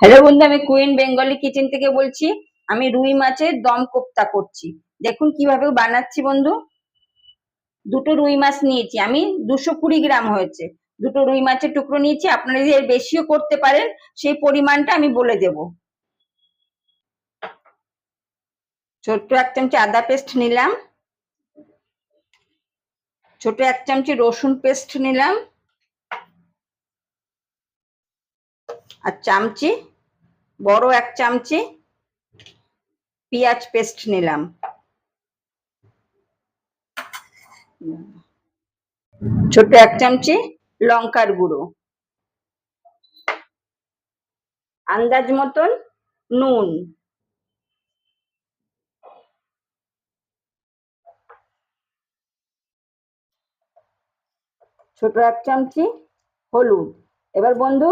Hello বন্ধু, আমি queen Bengali kitchen থেকে বলছি। আমি রুই মাছের দম কোপ্তা করছি। দেখুন কীভাবে বানাচ্ছি বন্ধু। দুটো রুই মাছ নিয়েছি। আমি দুশো কুড়ি গ্রাম হয়েছে। দুটো রুই মাছের টুকরো নিয়েছি। আপনারা যদি এর বেশিও করতে পারেন, সেই পরিমাণটা আমি বলে দেব। ছোট্ট এক চামচি আদা পেস্ট নিলাম। ছোট এক চামচি রসুন পেস্ট নিলাম। আর চামচি, বড় এক চামচি পেঁয়াজ পেস্ট নিলাম। ছোট এক চামচি লঙ্কার গুঁড়ো। আন্দাজ মতন নুন। ছোট এক চামচি হলুদ। এবার বন্ধু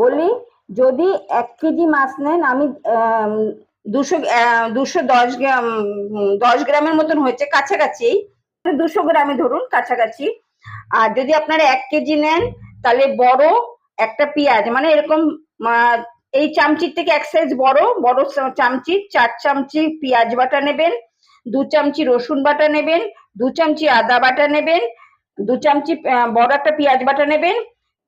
বলি যদি এক কেজি মাছ নেন, আমি দুশো দুশো দশ গ্রাম দশ গ্রামের মতন হয়েছে কাছাকাছি। দুশো গ্রামে ধরুন কাছাকাছি। আর যদি আপনারা এক কেজি নেন, তাহলে বড় একটা পেঁয়াজ মানে এরকম এই চামচির থেকে এক সাইজ বড় বড় চামচি চার চামচি পেঁয়াজ বাটা নেবেন, দু চামচি রসুন বাটা নেবেন, দু চামচি আদা বাটা নেবেন, দু চামচি বড় একটা পেঁয়াজ বাটা নেবেন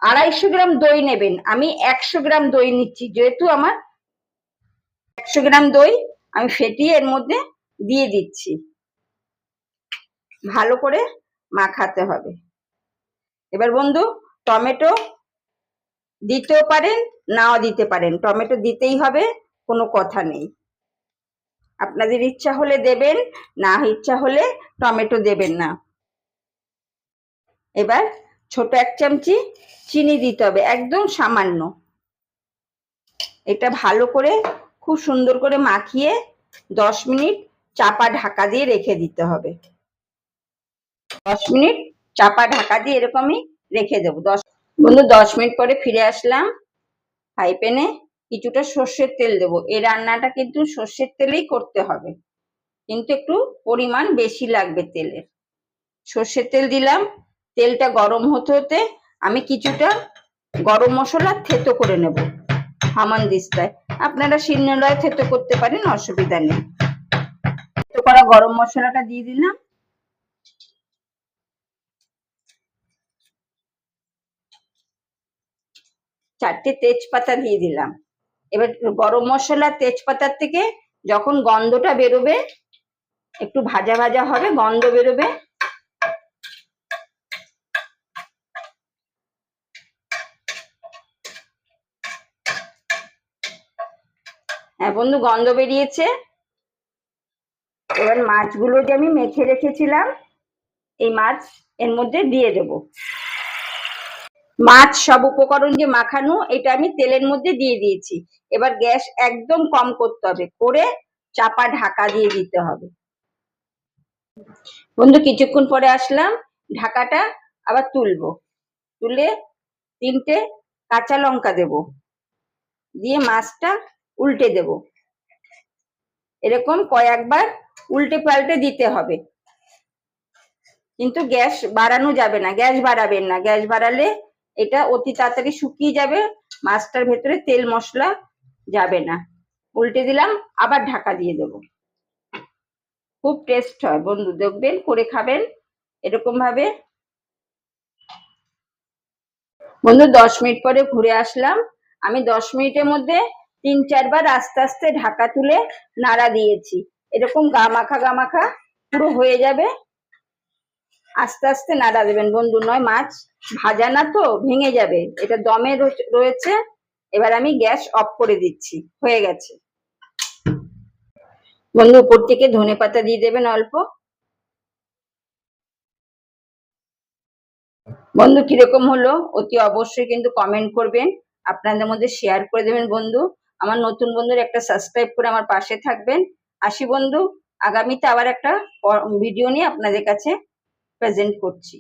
আড়াইশো গ্রাম দই নেবেন। আমি একশো গ্রাম দই নিচ্ছি, যেহেতু আমার একশো গ্রাম দই আমি ফেটিয়ে এর মধ্যে দিয়ে দিচ্ছি। ভালো করে মাখাতে হবে। এবার বন্ধু, টমেটো দিতেও পারেন, নাও দিতে পারেন। টমেটো দিতেই হবে, কোনো কথা নেই। আপনাদের ইচ্ছা হলে দেবেন, না ইচ্ছা হলে টমেটো দেবেন না। এবার ছোট এক চামচি চিনি দিতে হবে, একদম সামান্য। এটা ভালো করে খুব সুন্দর করে মাখিয়ে দশ মিনিট চাপা ঢাকা দিয়ে রেখে দিতে হবে। দশ মিনিট চাপা ঢাকা দিয়ে এরকমই রেখে দেবো। দশ বন্ধু, দশ মিনিট পরে ফিরে আসলাম। ফ্রাই প্যানে কিছুটা সর্ষের তেল দেবো। এই রান্নাটা কিন্তু সর্ষের তেলেই করতে হবে। কিন্তু একটু পরিমাণ বেশি লাগবে তেলের। সর্ষের তেল দিলাম তেলটা গরম হতে হতে আমি কিছুটা গরম মশলা থেতো করে নেব, হামান দিস্তায়। আপনারা শিলনোড়ায় থেতো করতে পারেন, অসুবিধা নেই। থেতো করা গরম মশলাটা দিয়ে দিলাম। চারটে তেজপাতা দিয়ে দিলাম। এবার গরম মশলা তেজপাতার থেকে যখন গন্ধটা বেরোবে, একটু ভাজা ভাজা হবে, গন্ধ বেরোবে হ্যাঁ বন্ধু, গন্ধ বেরিয়েছে। এবার মাছগুলো যে আমি মেখে রেখেছিলাম, এই মাছ এর মধ্যে দিয়ে দেব। মাছ সব উপকরণ যে মাখানো, এটা আমি তেলের মধ্যে দিয়ে দিয়েছি। এবার গ্যাস একদম কম করতে হবে, করে চাপা ঢাকা দিয়ে দিতে হবে। বন্ধু, কিছুক্ষণ পরে আসলাম, ঢাকাটা আবার তুলবো। তুলে তিনটে কাঁচা লঙ্কা দেব। দিয়ে মাছটা উল্টে দেব। এরকম কয়েকবার উল্টে পাল্টে দিতে হবে। কিন্তু গ্যাস বাড়ানো যাবে না, গ্যাস বাড়াবেন না। গ্যাস বাড়ালে এটা অতি তাড়াতাড়ি শুকিয়ে যাবে, মাছটার ভেতরে তেল মশলা যাবে না। উল্টে দিলাম, আবার ঢাকা দিয়ে দেবো। খুব টেস্ট হয় বন্ধু, দেখবেন, করে খাবেন, এরকম ভাবে। বন্ধু, দশ মিনিট পরে ঘুরে আসলাম। আমি দশ মিনিটের মধ্যে তিন চারবার আস্তে আস্তে ঢাকা তুলে নাড়া দিয়েছি। এরকম গা মাখা গা মাখা পুরো হয়ে যাবে। আস্তে আস্তে নাড়া দেবেন। বন্ধু, নয় মাছ ভাজা না তো, ভেঙে যাবে। এটা দমে রয়ে- রয়েছে। এবার আমি গ্যাস অফ করে দিচ্ছি। হয়ে গেছে। বন্ধু, উপর থেকে ধনে পাতা দিয়ে দেবেন অল্প। বন্ধু, কীরকম হলো? অতি অবশ্যই কিন্তু কমেন্ট করবেন। আপনাদের মধ্যে শেয়ার করে দেবেন, বন্ধু। আমার নতুন বন্ধুর একটা সাবস্ক্রাইব করে আমার পাশে থাকবেন। আসি বন্ধু, আগামীতে আবার একটা ভিডিও নিয়ে আপনাদের কাছে প্রেজেন্ট করছি।